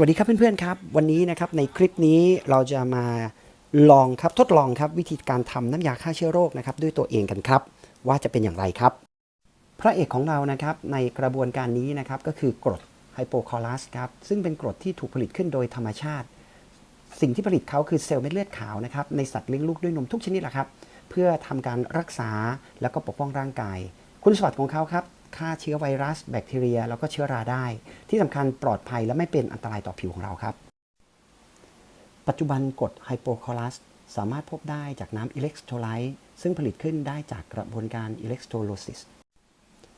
วัสดีครับเพื่อนๆครับ วันนี้นะครับในคลิปนี้เราจะมาลองครับทดลองครับวิธีการทำน้ำยาฆ่าเชื้อโรคนะครับด้วยตัวเองกันครับ ว่าจะเป็นอย่างไรครับ พระเอกของเรานะครับในกระบวนการนี้นะครับก็คือกรดไฮโปคลอรัสครับซึ่งเป็นกรดที่ถูกผลิตขึ้นโดยธรรมชาติ สิ่งที่ผลิตเขาคือเซลล์เม็ดเลือดขาวนะครับในสัตว์เลี้ยงลูกด้วยนมทุกชนิดแหละครับ เพื่อทำการรักษาแล้วก็ปกป้องร่างกาย คุณสมบัติของเขาครับ ฆ่าเชื้อไวรัส แบคทีเรีย แล้วก็เชื้อราได้ ที่สำคัญปลอดภัยและไม่เป็นอันตรายต่อผิวของเราครับ ปัจจุบันกรดไฮโปคลอรัสสามารถพบได้จากน้ำอิเล็กโทรไลต์ซึ่งผลิตขึ้นได้จากกระบวนการอิเล็กโทรโลซิส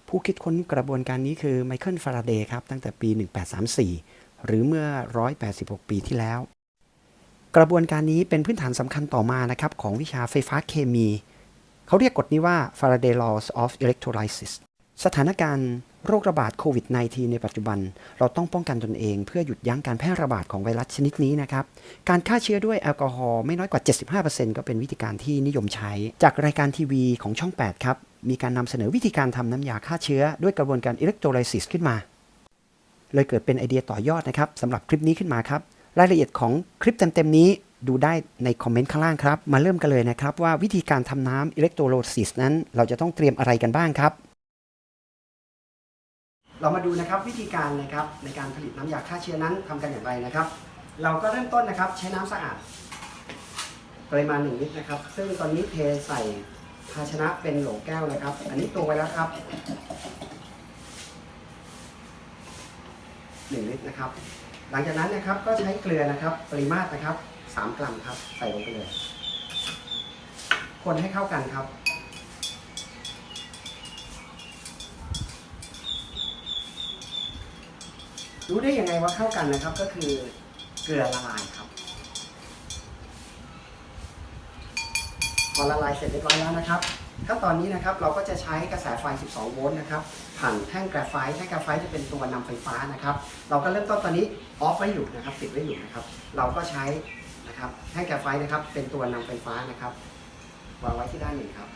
ผู้คิดค้นกระบวนการนี้คือไมเคิลฟาราเดย์ครับตั้งแต่ปี 1834 หรือเมื่อ 186 ปีที่แล้ว กระบวนการนี้เป็นพื้นฐานสำคัญต่อมานะครับของวิชาไฟฟ้าเคมี เขาเรียกกฎนี้ว่า Faraday Laws of Electrolysis สถานการณ์โรคระบาดโควิด -19 ในปัจจุบัน เราต้องป้องกันตนเองเพื่อหยุดยั้งการแพร่ระบาดของไวรัสชนิดนี้นะครับ การฆ่าเชื้อด้วยแอลกอฮอล์ไม่น้อยกว่า 75%ก็เป็นวิธีการที่นิยมใช้ จากรายการทีวีของช่อง 8 ครับ มีการนำเสนอวิธีการทำน้ำยาฆ่าเชื้อด้วยกระบวนการอิเล็กโทรไลซิสขึ้นมา เลยเกิดเป็นไอเดียต่อยอดนะครับสำหรับคลิปนี้ขึ้นมาครับ รายละเอียดของคลิปเต็มๆนี้ดูได้ในคอมเมนต์ข้างล่างครับ มาเริ่มกันเลยนะครับว่าวิธีการทำน้ำอิเล็กโทรไลซิสนั้น เราจะต้องเตรียมอะไรกันบ้างครับ เรามาดูนะครับวิธีการนะครับในการผลิตน้ำยาฆ่าเชื้อนั้นทำกันอย่างไรนะครับ เราก็เริ่มต้นนะครับใช้น้ำสะอาดปริมาณ1ลิตรนะครับ ซึ่งตอนนี้เทใส่ภาชนะเป็นโหลแก้วนะครับ อันนี้ตัวไว้แล้วครับ1ลิตรนะครับ หลังจากนั้นนะครับก็ใช้เกลือนะครับ ปริมาตรนะครับ3กรัมครับใส่ลงไปเลย คนให้เข้ากันครับ รู้ได้ยังไงว่าเข้ากันนะครับ ก็คือเกลือละลายครับ พอละลายเสร็จเรียบร้อยแล้วนะครับขั้นตอนนี้นะครับเราก็จะใช้กระแสไฟ 12 โวลต์นะครับผ่านแท่งแกรฟไฟต์แท่งแกรฟไฟต์จะเป็นตัวนำไฟฟ้านะครับ เราก็เริ่มต้นตอนนี้ออฟไว้อยู่นะครับปิดไว้อยู่นะครับ เราก็ใช้นะครับแท่งแกรฟไฟต์นะครับเป็นตัวนำไฟฟ้านะครับวางไว้ที่ด้านหนึ่งครับ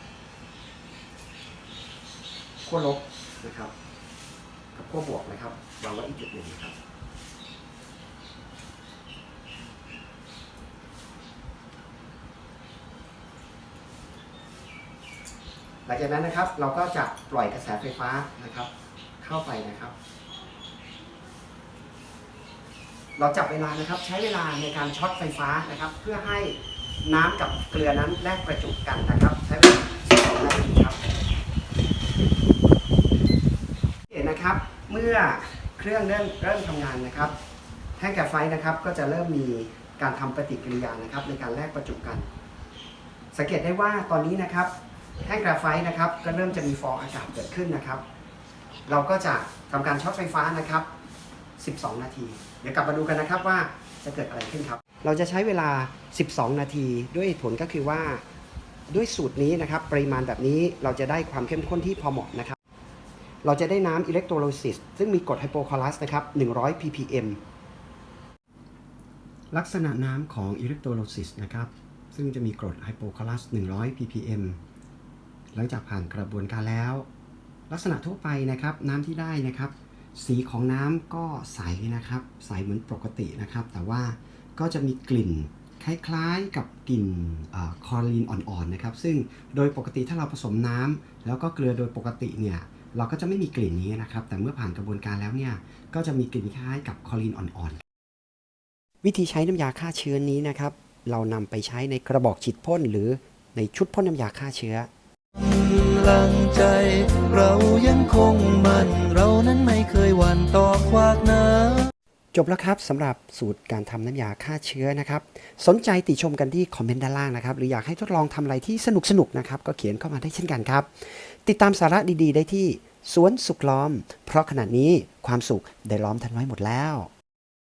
ขั้วลบนะครับ กับขั้วบวกนะครับวางไว้อีกจุดหนึ่งนะครับหลังจากนั้นนะครับเราก็จะปล่อยกระแสไฟฟ้านะครับ เข้าไปนะครับ เราจับเวลานะครับใช้เวลาในการช็อตไฟฟ้านะครับ เพื่อให้น้ำกับเกลือนั้นแลกประจุกันนะครับใช้เวลาทีครับเห็นนะครับ เมื่อเครื่องเริ่มเริ่มทำงานนะครับแท่งแกรฟไฟนะครับก็จะเริ่มมีการทำปฏิกิริยานะครับ ในการแลกประจุกัน สังเกตได้ว่าตอนนี้นะครับแท่งกราไฟต์นะครับก็เริ่มจะมีฟองอากาศเกิดขึ้นนะครับ เราก็จะทำการช็อตไฟฟ้านะครับ 12 นาที เดี๋ยวกลับมาดูกันนะครับว่าจะเกิดอะไรขึ้นครับ เราจะใช้เวลา 12 นาทีด้วยเหตุผลก็คือว่าด้วยสูตรนี้นะครับ ปริมาณแบบนี้เราจะได้ความเข้มข้นที่พอเหมาะนะครับ เราจะได้น้ำอิเล็กโทรไลซิสซึ่งมีกรดไฮโปคลอรัสนะครับ 100 ppm ลักษณะน้ำของอิเล็กโทรไลซิสนะครับ ซึ่งจะมีกรดไฮโปคลอรัส 100 ppm หลังจากผ่านกระบวนการแล้ว ลักษณะทั่วไปนะครับ น้ำที่ได้นะครับ สีของน้ำก็ใสนะครับ ใสเหมือนปกตินะครับ แต่ว่าก็จะมีกลิ่นคล้ายๆกับกลิ่นอาคลอรีนอ่อนๆนะครับ ซึ่งโดยปกติถ้าเราผสมน้ำแล้วก็เกลือโดยปกติเนี่ย เราก็จะไม่มีกลิ่นนี้นะครับ แต่เมื่อผ่านกระบวนการแล้วเนี่ย ก็จะมีกลิ่นคล้ายกับคลอรีนอ่อนๆ วิธีใช้น้ำยาฆ่าเชื้อนี้นะครับ เรานำไปใช้ในกระบอกฉีดพ่นหรือในชุดพ่นน้ำยาฆ่าเชื้อลังใจ เรายังคงมันเรานั้นไม่เคยหวั่นต่อควากน้ำจบแล้วครับสำหรับสูตรการทำน้ำยาฆ่าเชื้อนะครับ สนใจติชมกันที่คอมเมนต์ด้านล่างนะครับ หรืออยากให้ทดลองทำอะไรที่สนุกสนุกๆนะครับ ก็เขียนเข้ามาได้เช่นกันครับ ติดตามสาระดีๆ ได้ที่ สวนสุขล้อม เพราะขณะนี้ความสุขได้ล้อมทันไว้หมดแล้ว